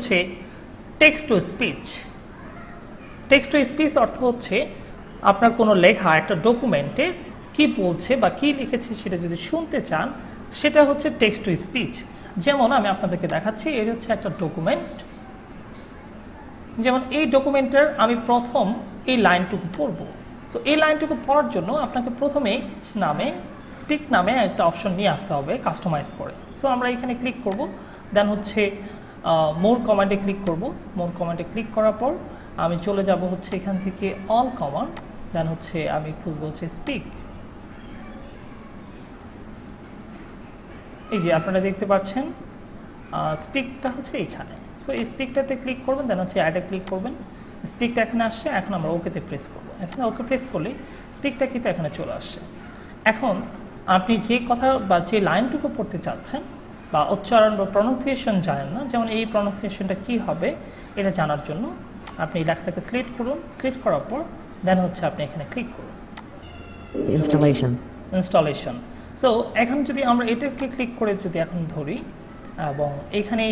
হচ্ছে text to speech text to speech অর্থ হচ্ছে আপনার কোনো লেখা একটা ডকুমেন্টে কি বলছে বা কি লিখেছে সেটা যদি শুনতে চান, সেটা হচ্ছে টেক্সট টু স্পিচ যেমন আমি আপনাদেরকে দেখাচ্ছি, এই হচ্ছে একটা ডকুমেন্ট যেমন এই ডকুমেন্টের আমি প্রথম এই লাইনটুকু পড়ব। সো এই লাইনটুকু পড়ার জন্য আপনাকে প্রথমে নামে স্পিক নামে একটা অপশন নিয়ে আসতে হবে কাস্টমাইজ করে। সো আমরা এখানে ক্লিক করব দেন হচ্ছে মোর কমান্ডে ক্লিক করব। মোর কমান্ডে ক্লিক করার পর আমি চলে যাব হচ্ছে এখান থেকে অল কমান্ড দেন হচ্ছে আমি খুঁজবো হচ্ছে স্পিক এই যে আপনারা দেখতে পাচ্ছেন স্পিকটা হচ্ছে এখানে। সো এই স্পিকটাতে ক্লিক করবেন দেন হচ্ছে অ্যাডে ক্লিক করবেন। স্পিকটা এখানে আসছে, এখন আমরা ওকেতে প্রেস করব। এখানে ওকে প্রেস করলে স্পিকটা কিন্তু এখানে চলে আসছে। এখন আপনি যে কথা বা যে লাইনটুকু পড়তে চাচ্ছেন বা উচ্চারণ বা প্রনাউন্সিয়েশন জানেন না যেমন এই প্রনাউন্সিয়েশনটা কি হবে এটা জানার জন্য আপনি এই লেখাটাকে সিলেক্ট করুন। সিলেক্ট করার পর দেন হচ্ছে আপনি এখানে ক্লিক করুন। ইনস্টলেশন ইনস্টলেশন সো এখন যদি আমরা এটাকে ক্লিক করে যদি এখন ধরি এবং এখানে